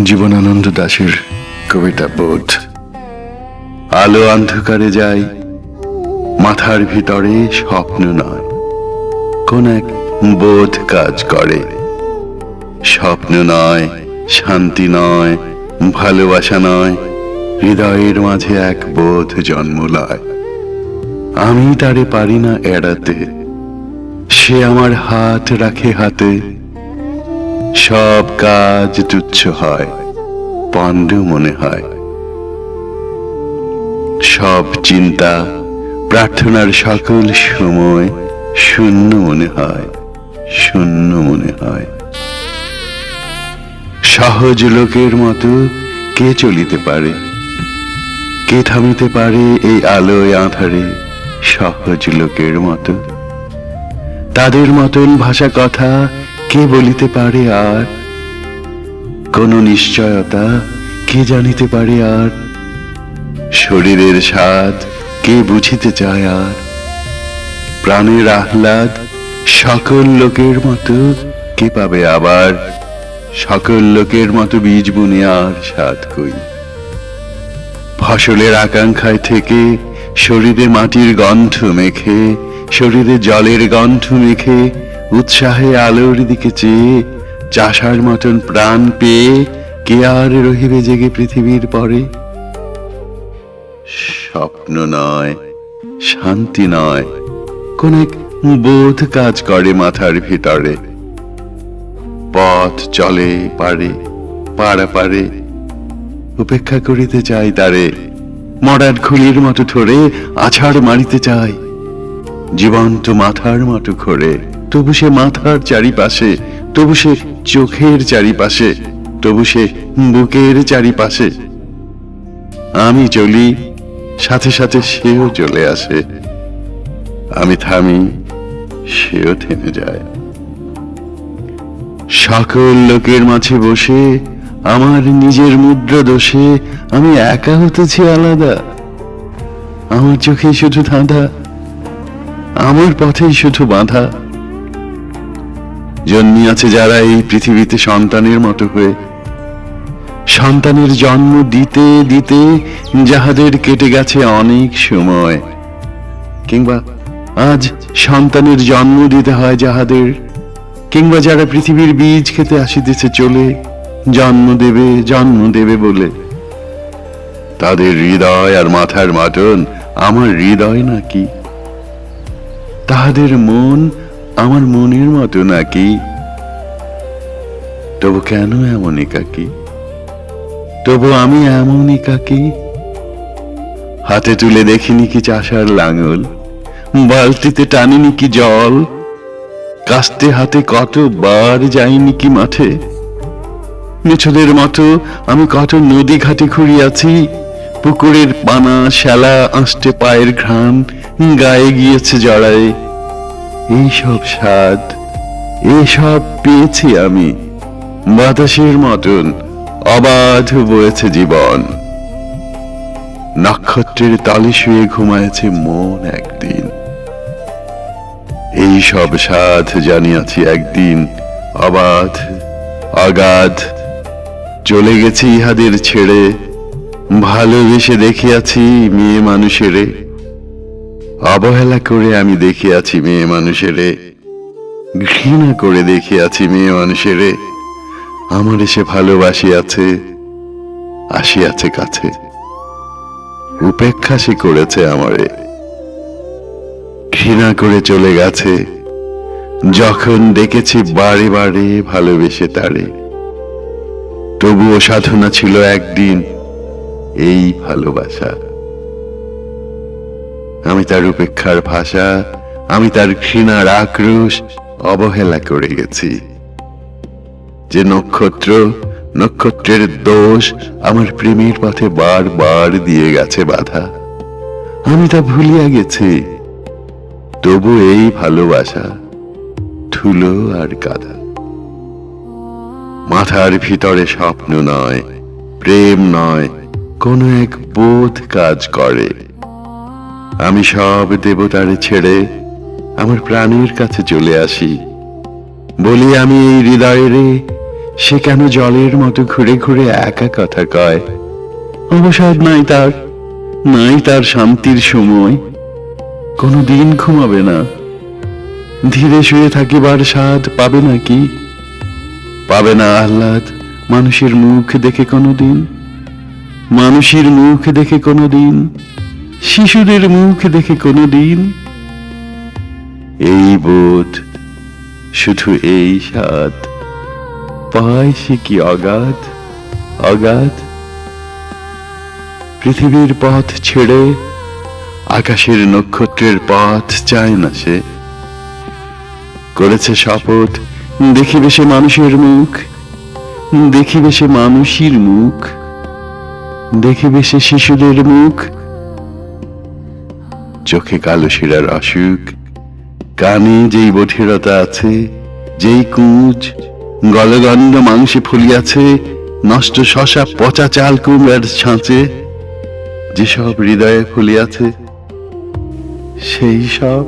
জীবনানন্দ দাশের কবিতা বোধ। আলো অন্ধকারে যাই মাথার ভিতরে স্বপ্ন নয়। কোন এক বোধ কাজ করে। স্বপ্ন নয়, শান্তি নয়, ভালোবাসা নয়, হৃদয়ের মাঝে এক বোধ জন্ম লয়। আমি তারে পারি না এড়াতে, সে আমার হাত রাখে হাতে সব কাজ তুচ্ছ হয়, পণ্ড মনে হয়। সব চিন্তা প্রার্থনার সকল সময় শূন্য মনে হয়, শূন্য মনে হয়। সহজ লোকের মতো কে চলিতে পারে? কে থামিতে পারে এই আলোয় আধারে সহজ লোকের মতো? তাদের মতন ভাষা কথা কে বলিতে পারে আর? কোন নিশ্চয়তা কে জানিতে পারে আর? শরীরের স্বাদ কে বুঝিতে চায় আর? প্রাণের আহ্লাদ সকল লোকের মতো কে পাবে আবার? সকল লোকের মতো বীজ বুনে আর স্বাদ কই? ফসলের আকাঙ্ক্ষায় থেকে শরীরে মাটির গন্ধ মেখে, শরীরে জলের গন্ধ মেখে উৎসাহে আলোর দিকে চেয়ে, চাষার মতন প্রাণ পেয়ে, কে আর রহিবে জেগে পৃথিবীর পরে? স্বপ্ন নয়, শান্তি নয়, কোন এক বোধ কাজ করে মাথার ভিতরে। পথ চলে, পারে পাড়া পারে, উপেক্ষা করিতে চাই তারে, মরার খুলির মতো ধরে আছাড় মারিতে চাই জীবন্ত মাথার মতো ঘোরে। তবু সে মাথার চারিপাশে, তবু সে চোখের চারিপাশে, তবু সে বুকের চারিপাশে। আমি চলি, সাথে সাথে সেও চলে আসে। আমি থামি, সেও থেমে যায়। সকল লোকের মাঝে বসে, আমার নিজের মুদ্রা দোষে, আমি একা হতেছি আলাদা। আমার চোখে শুধু ধাঁধা, আমার পথেই শুধু বাঁধা। জন্মিয়াছে যারা এই পৃথিবীতে সন্তানের মতো হয়ে। সন্তানের জন্ম দিতে দিতে যাহাদের কেটে গেছে অনেক সময়। কিংবা আজ সন্তানের জন্ম দিতে হয় যাহাদের, কিংবা যারা পৃথিবীর বীজ খেতে আসিতেছে চলে, জন্ম দেবে জন্ম দেবে বলে। তাদের হৃদয় আর মাথার মাটন আমার হৃদয় নাকি? তাহাদের মন আমার মনের মতো নাকি? তবু কেন এমন একাকি তবু আমি এমন একাকি হাতে তুলে দেখিনি কি চাষার লাঙল? বালতিতে টানিনি কি জল? কাস্তে হাতে কতবার যাইনি কি মাঠে? মেছদের মতো আমি কত নদী ঘাটে ঘুরিয়াছি? পুকুরের পানা, শ্যালা, আঁশটে পায়ের ঘ্রাণ, গায়ে গিয়েছে জড়ায়। এইসব স্বাদ, এসব পেয়েছি আমি। বাতাসের মতন অবাধ বয়েছে জীবন। নক্ষত্রের তালে শুয়ে ঘুমায়েছে মন একদিন। এই সব সাধ জানিয়াছি একদিন, অবাধ, অগাধ। চলে গেছি ইহাদের ছেড়ে, ভালোবেসে দেখিয়াছি মেয়ে মানুষেরে। অবহেলা করে আমি দেখিয়াছি মেয়ে মানুষেরে। ঘৃণা করে দেখিয়াছি মেয়ে মানুষেরে। আমার এসে ভালোবাসিয়াছে, আসিয়াছে কাছে। উপেক্ষা সে করেছে আমারে। ঘৃণা করে চলে গেছে। যখন দেখেছি বারে বারে ভালোবেসে তারে। তবুও সাধনা ছিল একদিন, এই ভালোবাসা। আমি তার উপেক্ষার ভাষা, আমি তার ঘৃণার আক্রোশ অবহেলা করে গেছি। যে নক্ষত্র, নক্ষত্রের দোষ আমার প্রেমের পথে বারবার দিয়ে গেছে বাধা। আমি তা ভুলিয়া গেছি। তবু এই ভালোবাসা ধুলো আর কাদা। মাথার ভিতরে স্বপ্ন নয়, প্রেম নয়, কোনো এক বোধ কাজ করে। আমি সব দেবতারে ছেড়ে আমার প্রাণের কাছে চলে আসি। বলি, আমি এই হৃদয়েরে সে কেন জলের মতো ঘুরে ঘুরে একা কথা কয়? অবসাদ নাই তার নাই তার শান্তির সময়। কোনো দিন ঘুমাবে না। ধীরে শুয়ে থাকিবার স্বাদ পাবে নাকি পাবে না আহ্লাদ মানুষের মুখ দেখে কোনো দিন? মানুষের মুখ দেখে কোনোদিন শিশুদের মুখ দেখে কোনোদিন এই বোধ, শুধু এই স্বাদ। পায় সে কি অগাধ? অগাধ? পৃথিবীর পথ ছেড়ে আকাশের নক্ষত্রের পথ চায় না সে। করেছে শপথ, দেখিবে সে মানুষের মুখ। দেখিবে সে মানুষের মুখ। দেখিবে সে শিশুদের মুখ। চোখে কালো শিরার অসুখ কানে যেই বঠিরতা আছে, যেই কুচ গলগণ্ড মাংসে ফুলিয়াছে, নষ্ট শশা পচা চাল কুমড়ার ছাঁচে, যেসব হৃদয়ে ফুলিয়াছে, সেই সব